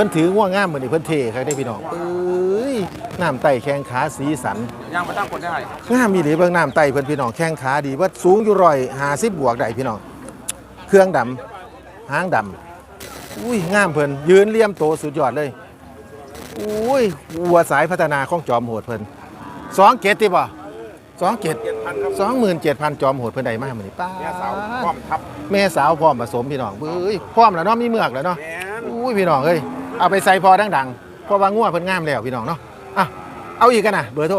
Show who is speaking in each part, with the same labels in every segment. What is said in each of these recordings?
Speaker 1: พิ่นถือง่วงงามเหมือนเพิ่นเทครับได้พี่น้องเอ้ยน้ำไต่แข้งขาสีสัน
Speaker 2: ย่างมาตั้งคนได้
Speaker 1: งามมีหลีเบิ่งน้ำไต่เพิ่นพี่น้องแข้งขาดีว่าสูงอยู่ร้อยห้าสิบบวกได้พี่น้องเครื่องดำหางดำอุ้ยงามเพิ่นยืนเลี่ยมโตสุดยอดเลยอุ้ยวัวสายพัฒนาของจอมโหดเพิ่นสองเกตติบ่สองเกต
Speaker 2: เจ็ดพันครับ
Speaker 1: สองหมื่นเจ็ดพันจอมโหดเพิ่นได้มากเหมือนนี้ป้า
Speaker 2: เนี่ยสาวพร้อมทับ
Speaker 1: แม่สาวพร้อมผสมพี่น้องเอ้ยพร้อมแล้วเนาะมีเมือกแล้วเนาะ
Speaker 2: แมน
Speaker 1: อุ้ยพี่น้องเอ้ย เอาไปใส่พอดังๆ เพราะว่างัวเพิ่นงามแล้วพี่น้องเนาะอะเอาอีกกันนะเบอร์โทร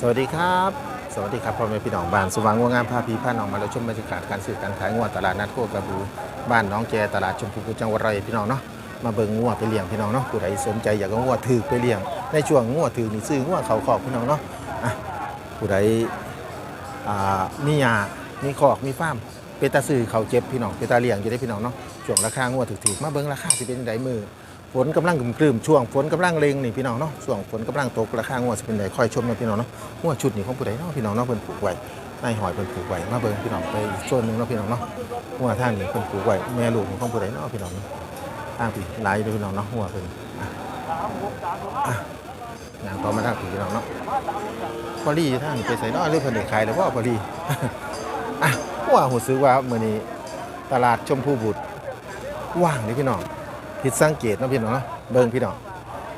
Speaker 1: สวัสดีครับ สวัสดีครับพ่อแม่พี่น้องบ้านสว่างงัวงามพาพี่พาน้องมาแล้วชมบรรยากาศการซื้อการขายงัวตลาดนัดโคกระบือบ้านน้องแกตลาดชมพูจังหวัดร้อยเอ็ดพี่น้องเนาะมาเบิ่งงัวไปเลี้ยงพี่น้องเนาะผู้ใดสนใจอยากเอางัวถือไปเลี้ยงในช่วงงัวถือนี่ซื้องัวเขาขอบพี่น้องเนาะอะผู้ใดอ่ามียามีคอกมีฟ้าร์มเป็นตาซื้อเขาเจ็บพี่น้องเป็นตาเลี้ยงอยู่ได้พี่น้องเนาะช่วงราคางัวถือๆมาเบิ่งราคาสิเป็นจังไดมือ ฝนกำลังกลุ่มๆช่วงฝนกำลังเล็งนี่พี่น้องเนาะช่วงฝนกำลังตกราคางวดสิเป็นไดค่อยชมนะพี่น้องเนาะงวชุดนี่ของผู้ใดเนาะพี่น้องเนาะเพิ่นผูกไว้นายหอยเพิ่นผูกไว้มาเบิ่งพี่น้องไปอีกโซนหนึ่งเนาะพี่น้องเนาะงวท่านนี่เพิ่นผูกไว้แม่ลูกของผู้ใดเนาะพี่น้องเนาะทางพี่หลายเด้อพี่น้องเนาะงวเพิ่นอะอะงานต่อมาทางพี่พี่น้องเนาะพอลี่ท่านไปใส่เนาะหรือเพิ่นได้ขายแล้วบ่พอลี่อะว่าหูซื้อว่ามื้อนี้ตลาดชมพูบุตรว่างเด้อพี่น้อง ผิดสังเกตเนาะพี่น้องเนาะเบิ่งพี่น้อง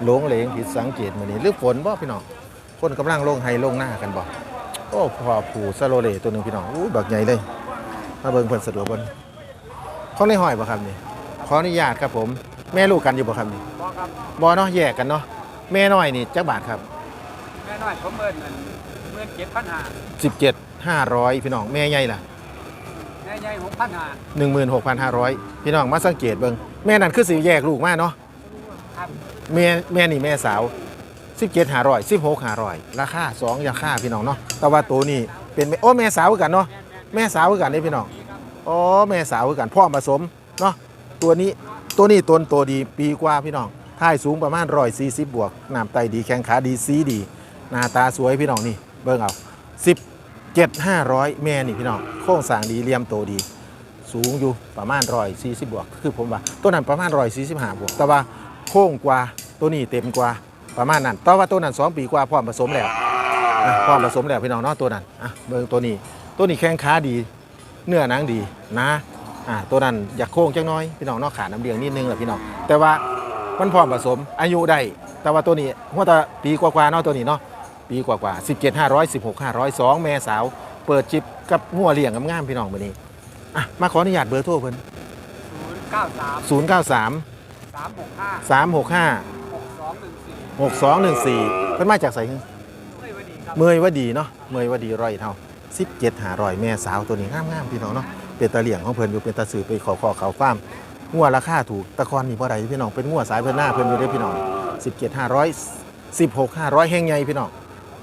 Speaker 1: หลงเหลงผิดสังเกตมื้อนี้หรือฝนบ่พี่น้องคนกำลังลงไฮลงหน้ากันบ่โอ้พอผูสโลเลตัวหนึงพี่น้องอู้บักใหญ่เลยมาเบิ่งเพิ่นสะดวกบ่ของในห้อยบ่ครับนี่ขออนุญาตครับผม แม่ลูกกันอยู่บ่ครับนี่
Speaker 2: บอกครับ
Speaker 1: บ่เนาะแยกกันเนาะแม่น้อยนี่จักบาทครับ
Speaker 2: แม่น้อยผมเอิญเงินเมื่อเจ็ดพันห้า
Speaker 1: 17 500พี่น้องแม่ใหญ่ล่ะ
Speaker 2: แม่ใหญ่หกพันห้า
Speaker 1: 16,500 พี่น้องมาสังเกตเบิ่งแม่นั่นคือสิแยกลูกมาเนาะ
Speaker 2: ครับ
Speaker 1: แม่แม่นี่แม่สาว 17 500 16 500ราคา2ราคาพี่น้องเนาะแต่ว่าตัวนี้เป็นแม่โอ้แม่สาวคือกันเนาะแม่สาวคือกันนี่พี่น้องอ๋อแม่สาวคือกันพ่อผสมเนาะตัวนี้ตัวนี้ต้นโตดีปีกว่าพี่น้องท่ายสูงประมาณ140บวกน้ำไตดีแข้งขาดีสีดี หน้าตาสวยพี่น้องนี่เบิ่งเอา 17 500แม่นี่พี่น้องโครงสร้างดีเลี่ยมโตดี สูงอยู่ประมาณ140บวก คือผมว่าตัวนั้นประมาณ145บวก แต่ว่าโค้งกว่าตัวนี้เต็มกว่าประมาณนั้นแต่ว่าตัวนั้น2ปีกว่าพร้อมผสมแล้วพร้อมผสมแล้วพี่น้องเนาะตัวนั้นอะเบิ่งตัวนี้ตัวนี้แข้งขาดี เนื้อหนังดีนะอ่าตัวนั้นอยากโค้งจังน้อยพี่น้องเนอกขาน้ำเลี้ยงนิดนึงแหละพี่น้องแต่ว่ามันพร้อมผสมอายุได้แต่ว่าตัวนี้หัวตาปีกว่าๆเนาะตัวนี้เนาะ ปีกว่าๆ17 500 16 500 2แม่สาว เปิดจิบกับหัวเลี้ยงงามๆพี่น้องมื้อนี้อะมาขออนุญาตเบอร์โทรเพิ่น
Speaker 2: ศูนย์เก้าสาม
Speaker 1: 093
Speaker 2: สามหกห้า
Speaker 1: 365
Speaker 2: หกสองหนึ่งสี่
Speaker 1: 6214เพิ่นมาจากไส
Speaker 2: ไม่วันดีครับ
Speaker 1: เมยว่าดีเนาะเมยว่าดีร้อยเท่า17 500แม่สาวตัวนี้งามๆพี่น้องเนาะเป็นตาเลี้ยงของเพิ่นอยู่เป็นตาสือไปขอขอเขาฟาร์มงัวราคาถูกตะกอนนี่บ่ได้พี่น้องเป็นงัวสายเพิ่นหน้าเพิ่นอยู่ได้อพี่น้อง17 500 16 500แห้งใหญ่พี่น้อง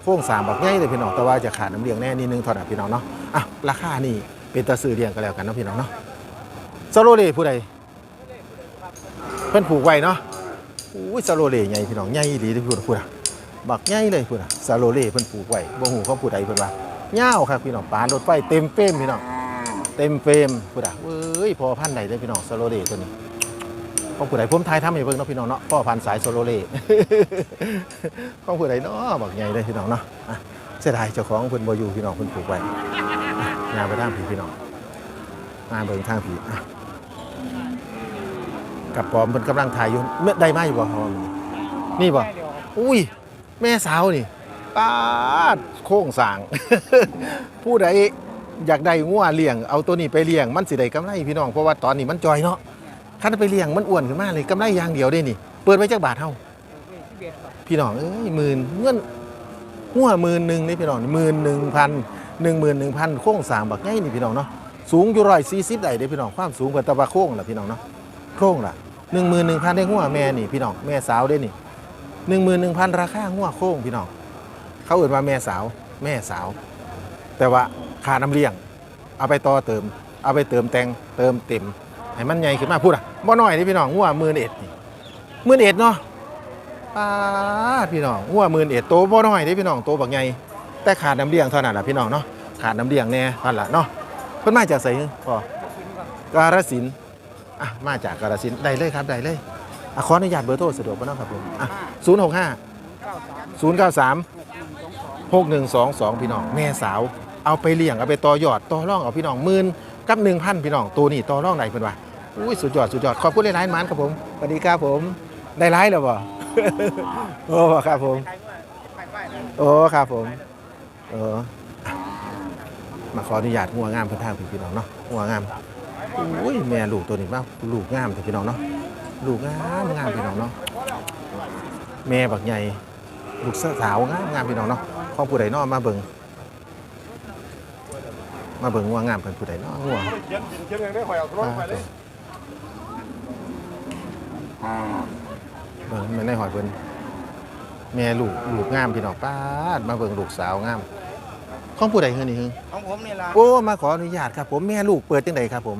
Speaker 1: โค้งสามบักใหญ่เลยพี่น้องแต่ว่าจะขาดน้ำเลี้ยงแน่นิดนึงเท่านั้นพี่น้องเนาะอะราคานี่เป็นตาสือเลี้ยงก็แล้วกันเนาะพี่น้องเนาะซาโรเล่ผู้ใดเพิ่อนผูกไว้เนาะอุ้ยซาโรเล่ใหญ่พี่น้องใหญ่อีหลีเด้อพูดพูดอะบักใหญ่เลยพูดอะซาโรเล่เพิ่อนผูกไว้บ่ฮู้เขาผู้ใดเพิ่นว่าเงาวครับพี่น้องปานรถไฟเต็มเฟรมพี่น้องเต็มเฟรมพูดอะเอ้ยพอพันใดเด้พี่น้องซาโรเล่ตัวนี้ ของผู้ใดผมทายทำให้เบิ่งเนาะพี่น้องเนาะพ่อพันสายโซโรเล่ของผู้ใดเนาะบักใหญ่เลยพี่น้องเนาะเสียดายเจ้าของเพิ่นบ่อยู่พี่น้องเพิ่นผูกไว้งานไปทางผีพี่น้องงานเบิ่งทางผีกับปอมเพิ่นกำลังถ่ายอยู่เมื่อใดมาอยู่บ่ฮอมนี่บ่อุ้ย แม่สาวนี่ป้าดโค้งสาง ผู้ใดอยากได้งัวเลี้ยง เอาตัวนี้ไปเลี้ยง มันสิได้กำไรพี่น้อง เพราะว่าตอนนี้มันจอยเนาะ คันไปเลี้ยงมันอ้วนขึ้นมาเลยกำไรอย่างเดียวได้นี่ เปิดไว้จักบาทเท่าพี่น้องเอ้ยหมื่นเงินงัวหมื่นหนึ่งนี่พี่น้องหมื่นหนึ่งพันหนึ่งหมื่นหนึ่งพันโค้งสางบักใหญ่นี่พี่น้องเนาะสูงอยู่ร้อยสี่สิบได้เด้พี่น้องความสูงกว่าตะบะโค้งล่ะพี่น้องเนาะโค้งล่ะหนึ่งหมื่นหนึ่งพันได้งัวแม่นี่พี่น้องแม่สาวได้นี่หนึ่งหมื่นหนึ่งพันราคางัวโค้งพี่น้องเขาเอื่นว่าแม่สาวแม่สาว แต่ว่าค่าน้ำเลี้ยง เอาไปต่อเติม เอาไปเติมแตงเติมเต็ม ให้มันใหญ่ขึ้นมาพูดอะบ่น้อยนี่พี่น้องงัวมื่นเอ็ดมื่นเอ็ดเนาะป้าพี่น้องงัวมื่นเอ็ดโตบ่น้อยนี่พี่น้องโตบักใหญ่แต่ขาดน้ำเลี้ยงเท่านั้นแหละพี่น้องเนาะขาดน้ำเลี้ยงแน่พันละเนาะเพิ่นมาจากไสพ่อ
Speaker 2: กา
Speaker 1: ฬสินธุ์อะมาจากกาฬสินธุ์ได้เลยครับได้เลยอะขออนุญาตเบอร์โทรสะดวกบ่เนาะครับผมอะ065 093 6122พี่น้องแม่สาวเอาไปเลี้ยงเอาไปต่อยอดต่อร่องเอาพี่น้องมื่น กับ1,000พี่น้องตัวนี้ต่อร่องไหนเพิ่นว่าอุ้ยสุดยอดสุดยอดขอบคุณหลายๆหมานครับผมสวัสดีครับผมได้ไลฟ์แล้วบ่โอ้ครับผมโอ้ครับผมเอออะมาขออนุญาตงัวงามเพิ่นทางพี่น้องเนาะงัวงามอุ้ยแม่ลูกตัวนี้บ้าลูกงามแต่พี่น้องเนาะลูกงามงามพี่น้องเนาะแม่บักใหญ่ลูกสาวงามงามพี่น้องเนาะของผู้ใดเนาะมาเบิ่ง มาเบิ่งงัวงามเพิ่นผู้ใดเนาะงัว
Speaker 3: เขียนเขียนเองได้ข่อยเอารถไปเลย
Speaker 1: เบิ่งแม่นได้หอยเพิ่นแม่ลูกลูกงามพี่น้องป้าดมาเบิ่งลูกสาวงามของผู้ใดเฮือนี่ฮึ
Speaker 3: ของผมนี่ล่ะ
Speaker 1: โอ้มาขออนุญาตครับผมแม่ลูกเปิดจังไดครับผม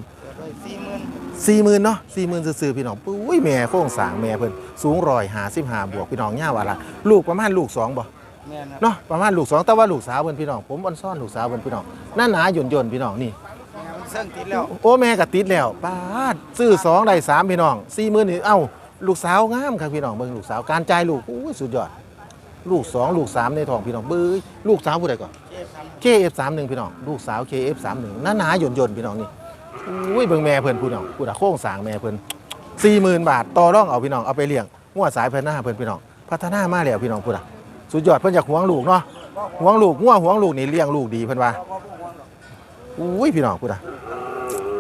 Speaker 3: สี่หมื่น
Speaker 1: สี่หมื่นเนาะสี่หมื่นซื่อๆพี่น้องปุ้ยแม่โค้งสางแม่เพิ่นสูงร้อยหาสิบห้าบวกพี่น้องย่าวอะไรลูกประมาณลูกสองบ่
Speaker 3: แม่นครับ
Speaker 1: เนาะประมาณลูกสองแต่ว่าลูกสาวเพิ่นพี่น้องผมอ่อนซ่อนลูกสาวเพิ่นพี่น้องหน้าหนาหย่นยนๆพี่น้องนี่
Speaker 3: แม่มันเสื่องติดแล้ว
Speaker 1: โอ้แม่ก็ติดแล้วป้าดซื้อสองได้สามพี่น้องสี่หมื่นนี่เอ้าลูกสาวงามครับพี่น้องเบิ่งลูกสาวการจ่ายลูกอุ้ยสุดยอด ลูกสองลูกสามในท้องพี่น้องเบ้ยลูกสาวผู้ใดก่อน
Speaker 3: เจ็บท
Speaker 1: KF31 พี่น้องลูกสาว KF31 หน้าหนาหย่นยนๆพี่น้องนี่อุ้ยเบิ่งแม่เพิ่นพี่น้องผู้ใดโค้งสร้างแม่เพิ่นสี่หมื่นบาทต่อร่องเอาพี่น้องเอาไปเลี้ยงงวดสายพัฒนาเพิ่นพี่น้องพัฒนามาแล้วพี่น้องพูดอะ สุดยอดเพิ่นอยากหวงลูกเนาะหวงลูกงัวหวงลูกนี่เลี้ยงลูกดีเพิ่นว่าอุ้ยพี่น้องพูดอะ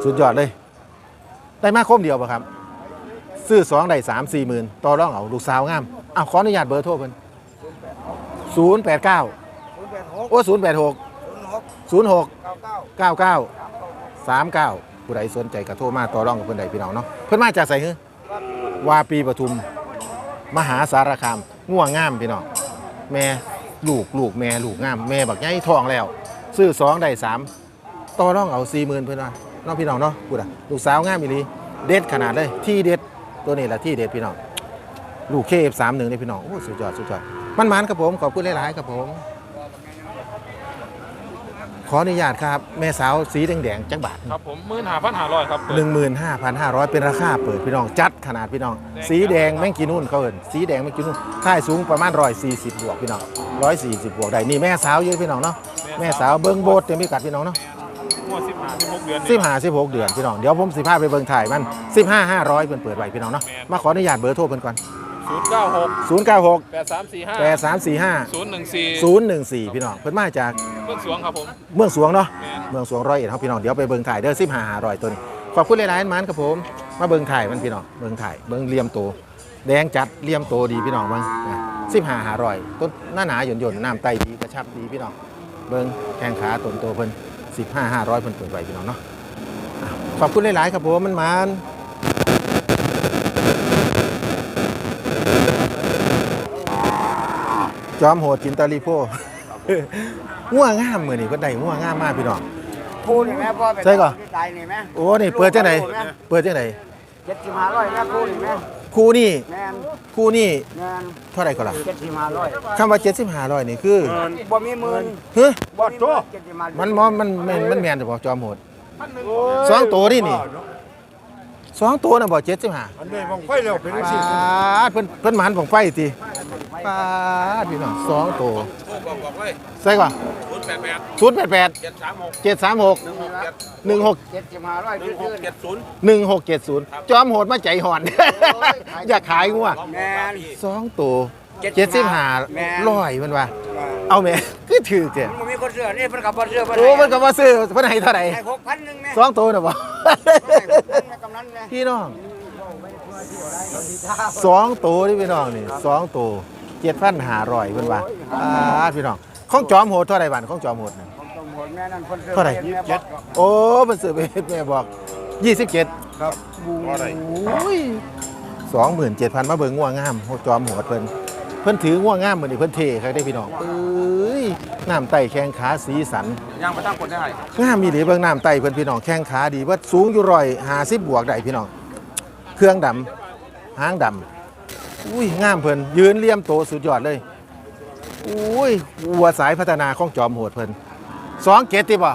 Speaker 1: สุดยอดเลย ได้มาคมเดียวป่ะครับ ซื้อสองได้สามสี่หมื่นต่อร่องเอาลูกสาวงามอ้าวขออนุญาตเบอร์โทรเพิ่นศูนย์แปดเก้าโอ้ศูนย์แปดหก
Speaker 3: ศูนย์หกเก้าเก้า
Speaker 1: เก้าเก้าสามเก้าผู้ใดสนใจกระโทรมาต่อรองกับเพื่อนใดพี่น้องเนาะเพื่อนมาจากไสฮือวาปีปทุม มหาสารคามง่วงงามพี่น้อง แม่ลูกลูกแม่ลูกงามแม่บักใหญ่ทองแล้ว ซื้อสองได้สามต่อรองเอาสี่หมื่นเพื่อนว่าน้องพี่น้องเนาะพูดอะลูกสาวงามอีหลีเด็ดขนาดเลย ที่เด็ดตัวนี้แหละที่เด็ดพี่น้อง ลูกเคฟสามหนึ่งนี่พี่น้องโอ้สุดยอดสุดยอดมันมันครับผมขอบคุณหลายๆครับผม ออนุญาตครับ แม่สาวสีแดงๆจักบาท
Speaker 4: ครับผมมื่นหาพันหาร้อยครับเปิด
Speaker 1: 15,500 เป็นราคาเปิดพี่น้องจัดขนาดพี่น้องสีแดงแม่งกินนู่นเขาเอินสีแดงแม่งกินนู่นค่ายสูงประมาณ140บวกพี่น้อง140บวกได้นี่แม่สาวเยอะพี่น้องเนาะแม่สาวเบิ้งโบสถ์เต็มพิกัดพี่น้องเนาะ
Speaker 4: งวดสิบห้าสิบหกเดือน
Speaker 1: สิบห้าสิบหกเดือนพี่น้องเดี๋ยวผมสิพาไปเบิ้งถ่ายมัน 15 500เพิ่นเปิดไว้พี่น้องเนาะมาขออนุญาตเบอร์โทรเพิ่นก่อน
Speaker 4: ศูนย์เก้าหก
Speaker 1: 096
Speaker 4: แปดสามสี่ห้า
Speaker 1: 8345
Speaker 4: ศูนย์หนึ่งสี่
Speaker 1: 014 พี่น้องเพิ่นมาจาก
Speaker 4: เพื่อนสวงครับผม
Speaker 1: เมืองสวงเนาะ
Speaker 4: แม่น
Speaker 1: เมืองสวงร้อยเอ็ดครับพี่น้องเดี๋ยวไปเบิ่งถ่ายเด้อสิบห้าหารอยตัวนี้ขอบคุณหลายๆมันครับผม มาเบิ่งถ่ายมันพี่น้องเบิ่งถ่ายเบิ่งเหลี่ยมโตแดงจัดเหลี่ยมโตดีพี่น้องเบิ่งสิบห้าหารอยต้นหน้าหนาหย่นหย่นๆน้ำไตดีกระชับดีพี่น้องเบิ่งแข้งขาต้นโตเพิ่นสิบห้าห้าร้อยเพิ่นเปิดไว้พี่น้องเนาะอะขอบคุณหลายๆครับผมมันมัน จอมโหดจินตาลีโพง่วงงามมือนี่เพิ่นได้ง่วงงามมากพี่น้อง
Speaker 3: คูนี่แม่พ่อเป็น
Speaker 1: ใช่ก่อน
Speaker 3: ที่ตายนี่แม่
Speaker 1: โอ้นี่เปิดจังไหนเปิดจังไหน
Speaker 3: เจ็ดสิบห้าร้อยแม่คูนี่แม่
Speaker 1: คู่นี่
Speaker 3: แม่น
Speaker 1: คู่นี่
Speaker 3: แม่น
Speaker 1: เท่าไหร่ก็ล่ะ
Speaker 3: เจ็ดสิบห้าร้อย
Speaker 1: คำว่าเจ็ดสิบห้าร้อยนี่คือ
Speaker 3: บ่มีหมื่น
Speaker 1: เฮ้ย
Speaker 3: บ่โตเจ็ดสิบห้า
Speaker 1: มันมอมันมันมันแมนจะบอกจอมโหดสองตัวนี่นี่สองตัวน่ะบอกเจ็ดสิบห้า
Speaker 3: อันนี้มองไฟแล้วเป็น
Speaker 1: ปาดเพิ่นเพิ่นหมันของไฟตี ปาดพี่น้องสองตัว
Speaker 4: บอกบอกเลย
Speaker 1: ใส่ก่อน
Speaker 4: ศูนย์แปดแปด
Speaker 1: ศูนย์แปดแปด
Speaker 4: เจ็ดสามหก
Speaker 1: เจ็ดสามหกหนึ่งหก
Speaker 3: เจ็ดสิบห้าร้อย
Speaker 4: หนึ่งห
Speaker 3: ซื่
Speaker 4: ก
Speaker 3: อ
Speaker 4: เจ็ดศูนย์
Speaker 1: หนึ่งหกเจ็ดศูนย์จอมโหดมาใจห่อน อยากขายงัว
Speaker 3: ๆแม่น
Speaker 1: สองตัวเจ็ดสิบห้า
Speaker 3: แม่น
Speaker 1: ร้อยมันว่าเอาแม่คือถือเจ้
Speaker 3: มันมีคนเสื้อนี่เพิ่นก็บ่เสื้อเพิ่น
Speaker 1: โอ้มันก็มาซื้อเพิ่นให้เท่าไหร่
Speaker 3: ให้หกพันหนึงแม่
Speaker 1: สองตัวน่ะบ่
Speaker 3: ให้หกพันแม่กำนันแม่
Speaker 1: พี่น้อง สองตัวนี่พี่น้องนี่สองตัวเจ็ดพันห้าร้อยเพิ่นว่าอ่าพี่น้องของจอมโหดเท่าไหร่บาทของจอมโหดน่ะ
Speaker 3: ผมต้องหมดแม่นั่นคนเสื้อ
Speaker 1: เท่าไหร่
Speaker 3: แม่บอก
Speaker 1: โอ้มันซื้อไปเฮ็ดแม่บอกยี่สิบเจ็ด
Speaker 3: ครับ
Speaker 1: โอ้ยสองหมื่นเจ็ดพันมาเบิ่งง่วงงามโหจอมโหดเพิ่นเพิ่นถือง่วงงามเหมือนนี่เพิ่นเทใครได้พี่น้องเอ้ยน้ำไต่แข้งขาสีสัน
Speaker 4: ยังไปตั้งคนได้
Speaker 1: งามมีหลีเบิ่งน้ำไตเพิ่นพี่น้องแข้งขาดีว่าสูงอยู่ร้อยหาสิบบวกได้พี่น้อง เครื่องดำหางดำอุ้ยงามเพิ่นยืนเลี่ยมโตสุดยอดเลยอุ้ยวัวสายพัฒนาของจอมโหดเพิ่นสองเกตติบ่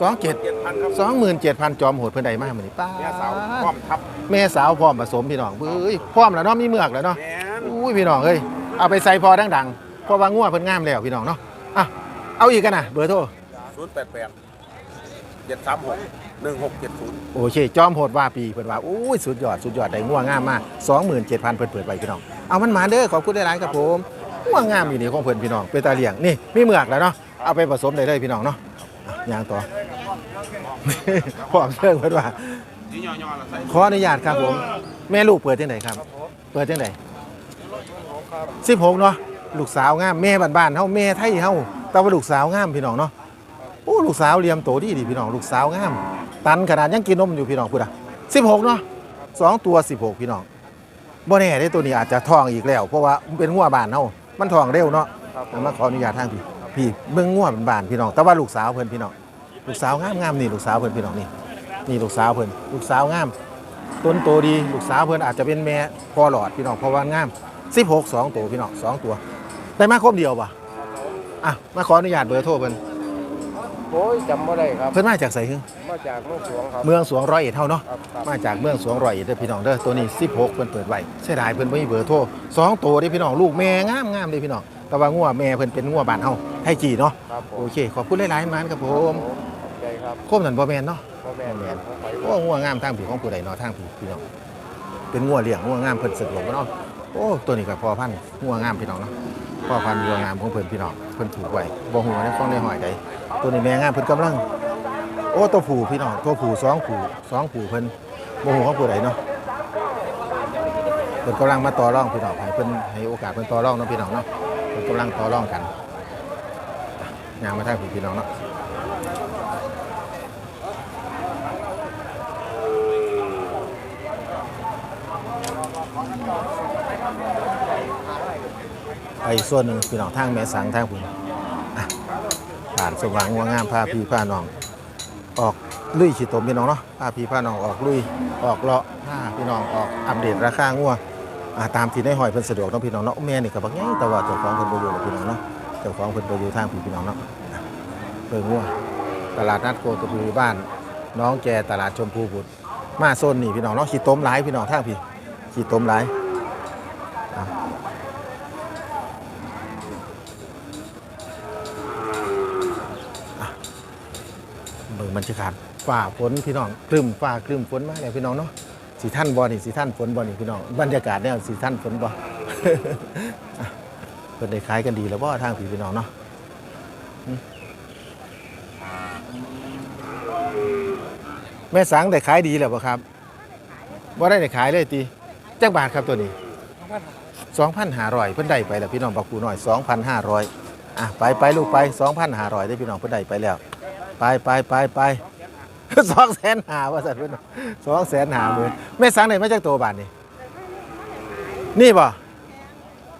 Speaker 1: สองเจ็ด
Speaker 4: เจ็ดพันครับ
Speaker 1: สองหมื่นเจ็ดพันจอมโหดเพิ่นใดมาเหมือนนี้ป้า
Speaker 4: แม่สาวพร้อมทับ
Speaker 1: แม่สาวพร้อมผสมพี่น้องเอ้ยพร้อมแล้วเนาะมีเมือกแล้วเนาะ
Speaker 4: แม่น
Speaker 1: อุ้ยพี่น้องเอ้ยเอาไปใส่พอดังๆเพราะว่างัวเพิ่นงามแล้วพี่น้องเนาะอะเอาอีกกันนะเบอร์โทร
Speaker 4: ศูนย์แปดแปด เจ็ดสามหกหนึ่งหกเจ็ดศูนย์
Speaker 1: โอเค จอมโหดว่าปีเพิ่นว่าอุ้ยสุดยอด สุดยอดได้งัวงงามมาก27,000เพิ่นเปิดไว้พี่น้อง เอามันมาเด้อขอบคุณได้หลายครับผมงัวงามอยู่นี่ของเพิ่นพี่น้องเป็นตาเลี้ยงนี่มีเมือกแล้วเนาะเอาไปผสมได้เลยพี่น้องเนาะอย่างต่อ พร้อมเรื่องเพิ่นว่า
Speaker 4: นี่ย่อๆละใส่
Speaker 1: ขออนุญาตครับผม แม่ลูกเปิดจังไดครับ เปิดจังได16เนาะลูกสาวงามแม่บ้านๆเฮาแม่ไทยเฮาแต่ว่าลูกสาวงามพี่น้องเนาะ โอ้ลูกสาวเลียมโตดีดีพี่น้องลูกสาวงาม ตันขนาดยังกินนมอยู่พี่น้องพูดอะ16เนาะสองตัว16พี่น้องบ่แน่ได้ตัวนี้อาจจะท้องอีกแล้ว เพราะว่ามันเป็นงัวบ้านเฮามันท้องเร็วเนาะเอามาขออนุญาตทางพี่พี่เบิ่งงัวบ้านๆพี่น้อง แต่ว่าลูกสาวเพิ่นพี่น้องลูกสาวงามงามนี่ลูกสาวเพิ่นพี่น้องนี่นี่ลูกสาวเพิ่นลูกสาวงามต้นโตดีลูกสาวเพิ่นอาจจะเป็นแม่พอหลอดพี่น้องเพราะว่างาม16สองตัวพี่น้องสองตัวได้มาครบเดียวป่ะอะมาขออนุญาตเบอร์โทรเพิ่น
Speaker 3: โอ้ยจำไม่ได้ครับ
Speaker 1: เพิ่นมาจากไสฮึ
Speaker 3: มาจากเมืองสวงครับ
Speaker 1: เมืองสวงร้อยเอ็ดเฮาเนาะ
Speaker 3: ครับครับ
Speaker 1: มาจากเมืองสวงร้อยเอ็ดเด้อพี่น้องเด้อ ตัวนี้ 16 เพิ่นเปิดไว้เสียดายเพิ่นบ่มีเบอร์โทรสองตัวเด้อพี่น้อง ลูกแม่งามงามเด้อพี่น้อง แต่ว่างัวแม่เพิ่นเป็นงัวบ้านเฮาไทยจีเนาะ
Speaker 3: ครับผ
Speaker 1: โอ
Speaker 3: ม
Speaker 1: เค ขอบคุณหลายๆมันครับผม
Speaker 3: ใจครับ
Speaker 1: โคมนั่นบ่แม่นเนาะ
Speaker 3: พ่อแม่แม่ของไป
Speaker 1: โอ้งัวงามทางผีของผู้ใดเนาะทางผีพี่น้องเป็นงัวเลี้ยงงัวงามเพิ่นสึกหลงเนาะโอ้ตัวนี้ก็พอพันธุ์งัวงามพี่น้องเนาะ พอพันธุ์งัวงามของเพิ่นพี่น้องเพิ่นถูกไว้บ่ฮู้ว่าในฟ้องในหอยใดตัวนี้แม่งามเพิ่นกำลัง โอ้ตัวผูพี่น้องตัวผูสองผูสองผูเพิ่นบ่ฮู้ของผู้ใดเนาะเพิ่นกำลังมาต่อรองพี่น้องให้เพิ่นให้โอกาสเพิ่นต่อรองเนาะพี่น้องเนาะเพิ่นกำลังต่อรองกันงามมาทางผีพี่น้องเนาะ ไปส่วนหนึ่งพี่น้องทางแม่สังทางผุนผ่านสว่างงัวงามพาพี่พาน้อง ออกลุยขีดตมพี่น้องเนาะพาพี่พาน้องออกลุยออกเลาะพาพี่น้องออกอัปเดตราคางัวตามที่ได้หอยเพิ่นสะดวกเนาะพี่น้องเนาะแม่นี่ก็บักใหญ่แต่ว่าเจ้าของเพิ่นบ่อยู่หรอกพี่น้องเนาะเจ้าของเพิ่นบ่อยู่ทางพี่พี่น้องเนาะเบิ่งงัวตลาดนัดโคตรพีบ้าน น้องแกตลาดชมพูบุตรมาโซนนี่พี่น้องเนาะขีดตมหลายพี่น้องทางพี่ขีดตมหลาย บรรยากาศฝ่าฝนพี่น้องคลึมฝ่าคลึมฝนมาแล้วพี่น้องเนาะสีท่านบ่นี่สีท่านฝนบ่นี่พี่น้องบรรยากาศเนี่ยสีท่านฝนบอะเพิ่นได้ขายกันดีแล้วบ่าทางพี่พี่น้องเนาะแม่สังได้ขายดีแล้วบ่ครับบ่าได้ได้ขายเลยติจักบาทครับตัวนี้2,500เพิ่นได้ไปแล้วพี่น้องบักกูหน้อย2,500อะไปไปลูกไป2,500ได้พี่น้องเพิ่นได้ไปแล้ว ไปไปไปไปสองแสนหาว่าสัตว์เพื่อนสองแสนหาเลยแม่สังไหนมาจากตัวบาทนี่นี่บ่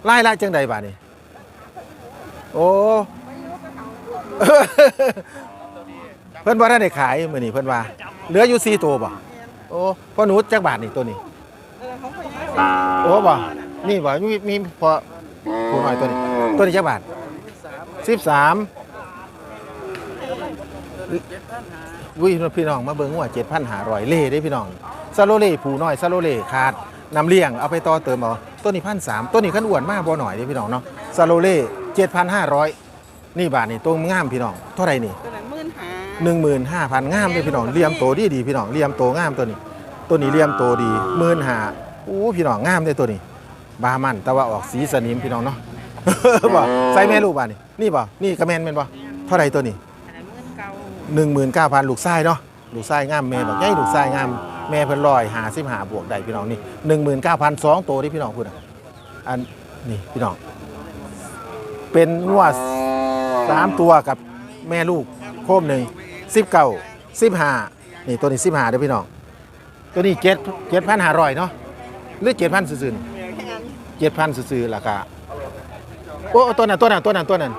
Speaker 1: ไล่ไล่จังใดบาทนี่โอ้เพื่อนว่าได้ขายมือนี่เพื่อนว่า เหลืออยู่สี่ตัวบ่โอ้พ่อหนูจักบาทนี่ตัวนี้โอ้บ่นี่บ่มีมีพอผู้น้อยตัวนี้ ตัวนี้จักบาทสิบสาม วิพี่น้องมาเบิ่งว่าเจ็ดพันหาร้อยเล่ได้พี่น้องซาโลเล่ผูน้อยซาโลเล่ขาดนำเลี้ยงเอาไปต่อเติมเอาตัวนี้พันสามตัวนี้ขั้นอ้วนมากบ่หน่อยเด้พี่น้องเนาะซาโลเล่เจ็ดพันห้าร้อยนี่บาทนี่ตัวงามพี่น้องเท่าไรนี่
Speaker 5: หนึ่
Speaker 1: งหมื่นห้าพันงามเลยพี่น้องเลียมโตดีดีพี่น้องเลียมโตงามตัวนี้ ตัวนี้เลียมโตดีหมื่นห้าอู้พี่น้องงามเลยตัวนี้ บามันแต่ว่าออกสีสนิมพี่น้องเนาะบ่ใส่แม่ลูกบาทนี่นี่บ่นี่กระแมนแมนบ่เท่าไรตัวนี้
Speaker 5: เก่า
Speaker 1: หนึ่งหมื่นเก้าพันลูกไส้เนาะลูกไส้งามแม่บอกใหญ่ลูกไส้งามแม่เพิ่นลอยหาสิบหาบวกได้พี่น้องนี่หนึ่งหมื่นเก้าพันสองตัวที่พี่น้องพูดอะอันนี่พี่น้อง เป็นงวดสามตัวกับแม่ลูกโคมหนึ่งสิบเก้าสิบห้านี่ตัวนี้สิบห้าเด้อพี่น้อง ตัวนี้เจ็ดเจ็ดพันห้าร้อยเนาะหรือเจ็ดพันซื่อๆเจ็ดพันซื่อๆราคาโอ้ตัวนั้นตัวนั้นตัวนั้นตัวนั้น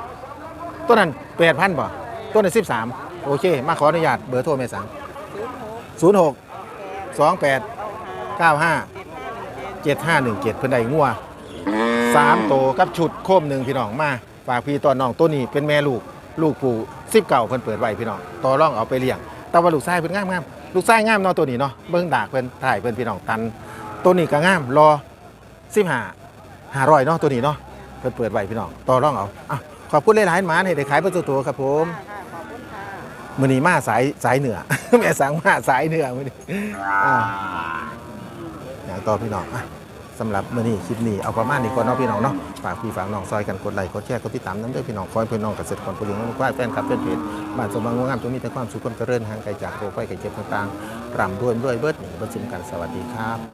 Speaker 1: ตัวนั้นแปดพันป่ะตัวนั้นสิบสาม โอเค มาขออนุญาตเบอร์โทรแม่สังศูนย์หกสองแปดเก้าห้าเจ็ดห้าหนึ่งเจ็ดเพิ่นได้งัวสามโตกับชุดโคมหนึ่งพี่น้องมาฝากพี่ตอนน้องตัวนี้เป็นแม่ลูกลูกปู่สิบเก่าเพิ่นเปิดไว้พี่น้องต่อร่องเอาไปเลี้ยง แต่ว่าลูกชายเพิ่นงามงามลูกชายงามเนาะตัวนี้เนาะเบิ่งดากเพิ่นถ่ายเพิ่นพี่น้องตัน ตัวนี้ก็งามรอสิบห้าห้าร้อยเนาะตัวนี้เนาะเพิ่นเปิดไว้พี่น้องต่อร่องเอาอะขอบคุณหลายๆหมาให้ได้ขายประตูตัวๆครับผม มือนีมาสายสายเหนือ แม่สังมาสายเหนือมือนีอ่าอย่างต่อพี่น้องอะสำหรับมือนี้คลิปนี้เอาประมาณนี้ก่อนเนาะพี่น้องเนาะฝากพี่ฝากน้องซอยกันกดไลค์กดแชร์กดติดตามน้ำด้วยพี่น้องคอยพี่น้องเกษตรกรผู้เลี้ยงลูกควายแฟนคลับเพื่อนเพจบ้านสมบังงามจงมีแต่ความสุขความเจริญห่างไกลจากโรคภัยไข้เจ็บต่างๆร่ำรวยรวยเบิดหนีเบิดสิมกันสวัสดีครับ